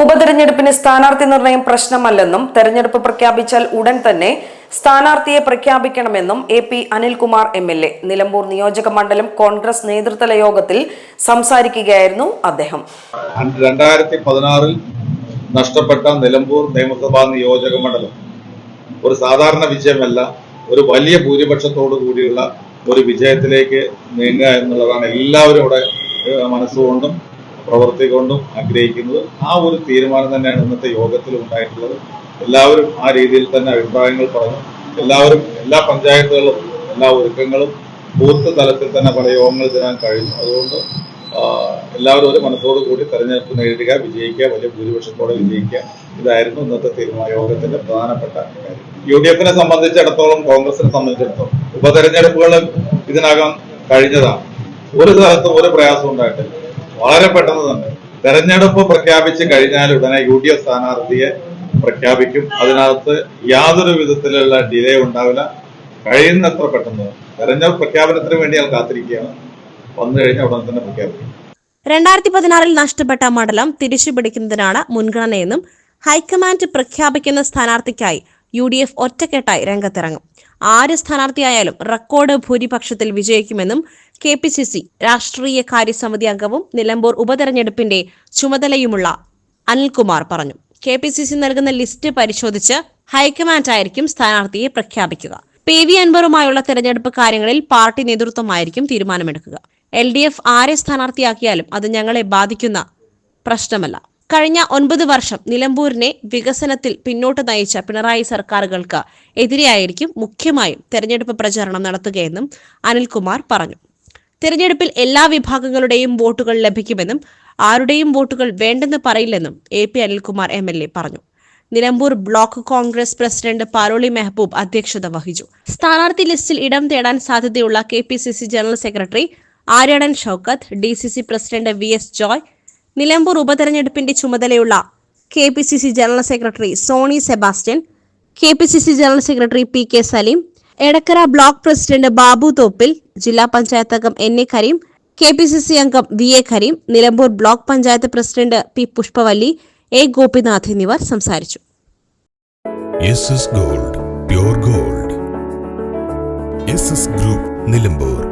ഉപതെരഞ്ഞെടുപ്പിന് സ്ഥാനാർത്ഥി നിർണയം പ്രശ്നമല്ലെന്നും തെരഞ്ഞെടുപ്പ് പ്രഖ്യാപിച്ചാൽ ഉടൻ തന്നെ സ്ഥാനാർത്ഥിയെ പ്രഖ്യാപിക്കണമെന്നും A P Anilkumar M L A. Nilambur നിയോജക മണ്ഡലം കോൺഗ്രസ് നേതൃത്വ യോഗത്തിൽ സംസാരിക്കുകയായിരുന്നു അദ്ദേഹം. രണ്ടായിരത്തി പതിനാറിൽ നഷ്ടപ്പെട്ട നിലമ്പൂർ നിയമസഭാ നിയോജക മണ്ഡലം ഒരു സാധാരണ വിജയമല്ല ഒരു വലിയ ഭൂരിപക്ഷത്തോടു കൂടിയുള്ള ഒരു വിജയത്തിലേക്ക് നീങ്ങുക എന്നുള്ളതാണ് എല്ലാവരും ഇവിടെ മനസ്സുകൊണ്ടും പ്രവൃത്തി കൊണ്ടും ആഗ്രഹിക്കുന്നത് ആ ഒരു തീരുമാനം തന്നെയാണ് ഇന്നത്തെ യോഗത്തിൽ ഉണ്ടായിട്ടുള്ളത്. എല്ലാവരും ആ രീതിയിൽ തന്നെ അഭിപ്രായങ്ങൾ പറഞ്ഞു. എല്ലാവരും എല്ലാ പഞ്ചായത്തുകളും എല്ലാ ഒരുക്കങ്ങളും ബൂത്ത് തലത്തിൽ തന്നെ പല യോഗങ്ങൾ തരാൻ കഴിഞ്ഞു അതുകൊണ്ട് എല്ലാവരും ഒരു മനസ്സോടു കൂടി തെരഞ്ഞെടുപ്പ് നേരിടുക വിജയിക്കുക വലിയ ഭൂരിപക്ഷത്തോടെ വിജയിക്കുക. ഇതായിരുന്നു ഇന്നത്തെ തീരുമാന യോഗത്തിന്റെ പ്രധാനപ്പെട്ട കാര്യം. യു ഡി എഫിനെ സംബന്ധിച്ചിടത്തോളം കോൺഗ്രസിനെ സംബന്ധിച്ചിടത്തോളം ഉപതെരഞ്ഞെടുപ്പുകൾ ഇതിനകം കഴിഞ്ഞതാണ്. ഒരു സ്ഥലത്തും ഒരു പ്രയാസം ഉണ്ടായിട്ടില്ല. വളരെ പെട്ടെന്ന് തന്നെ. തെരഞ്ഞെടുപ്പ് പ്രഖ്യാപിച്ച് കഴിഞ്ഞാൽ ഉടനെ യു ഡി എഫ് സ്ഥാനാർത്ഥിയെ പ്രഖ്യാപിക്കും. അതിനകത്ത് യാതൊരു വിധത്തിലുള്ള ഡിലേ ഉണ്ടാവില്ല. കഴിയുന്നത്ര പെട്ടെന്ന് തെരഞ്ഞെടുപ്പ് പ്രഖ്യാപനത്തിന് വേണ്ടി അയാൾ കാത്തിരിക്കുകയാണ്. വന്നു കഴിഞ്ഞാൽ ഉടൻ തന്നെ പ്രഖ്യാപിക്കും. രണ്ടായിരത്തി പതിനാറിൽ നഷ്ടപ്പെട്ട മണ്ഡലം തിരിച്ചുപിടിക്കുന്നതിനാണ് മുൻഗണനയെന്നും ഹൈക്കമാൻഡ് പ്രഖ്യാപിക്കുന്ന സ്ഥാനാർത്ഥിക്കായി യു ഡി എഫ് ഒറ്റക്കെട്ടായി രംഗത്തിറങ്ങും. ആര് സ്ഥാനാർത്ഥിയായാലും റെക്കോർഡ് ഭൂരിപക്ഷത്തിൽ വിജയിക്കുമെന്നും കെ പി സി സി രാഷ്ട്രീയ കാര്യസമിതി അംഗവും നിലമ്പൂർ ഉപതെരഞ്ഞെടുപ്പിന്റെ ചുമതലയുമുള്ള അനിൽകുമാർ പറഞ്ഞു. കെ പി സി സി നൽകുന്ന ലിസ്റ്റ് പരിശോധിച്ച് ഹൈക്കമാൻഡായിരിക്കും സ്ഥാനാർത്ഥിയെ പ്രഖ്യാപിക്കുക. പി വി അൻവറുമായുള്ള തെരഞ്ഞെടുപ്പ് കാര്യങ്ങളിൽ പാർട്ടി നേതൃത്വമായിരിക്കും തീരുമാനമെടുക്കുക. എൽ ഡി എഫ് ആരെ സ്ഥാനാർത്ഥിയാക്കിയാലും അത് ഞങ്ങളെ ബാധിക്കുന്ന പ്രശ്നമല്ല. കഴിഞ്ഞ ഒൻപത് വർഷം നിലമ്പൂരിനെ വികസനത്തിൽ പിന്നോട്ട് നയിച്ച പിണറായി സർക്കാരുകൾക്ക് എതിരെയായിരിക്കും മുഖ്യമായും തെരഞ്ഞെടുപ്പ് പ്രചാരണം നടത്തുകയെന്നും അനിൽകുമാർ പറഞ്ഞു. തെരഞ്ഞെടുപ്പിൽ എല്ലാ വിഭാഗങ്ങളുടെയും വോട്ടുകൾ ലഭിക്കുമെന്നും ആരുടെയും വോട്ടുകൾ വേണ്ടെന്ന് പറയില്ലെന്നും A P Anilkumar M L A പറഞ്ഞു. നിലമ്പൂർ ബ്ലോക്ക് കോൺഗ്രസ് പ്രസിഡന്റ് പാലോളി മെഹബൂബ് അധ്യക്ഷത വഹിച്ചു. സ്ഥാനാർത്ഥി ലിസ്റ്റിൽ ഇടം തേടാൻ സാധ്യതയുള്ള K P C C general secretary Aryadan Shoukath D C C president V S Joy Nilambur ഉപതെരഞ്ഞെടുപ്പിന്റെ ചുമതലയുള്ള K P C C general secretary Soni Sebastian K P C C general secretary P K Saleem Edakkara block president Babu Thoppil ജില്ലാ പഞ്ചായത്ത് അംഗം N A Kareem K P C C അംഗം V A Kareem Nilambur block panchayat president P Pushpavalli A Gopinath എന്നിവർ സംസാരിച്ചു. Gold gold. Group Nilambur.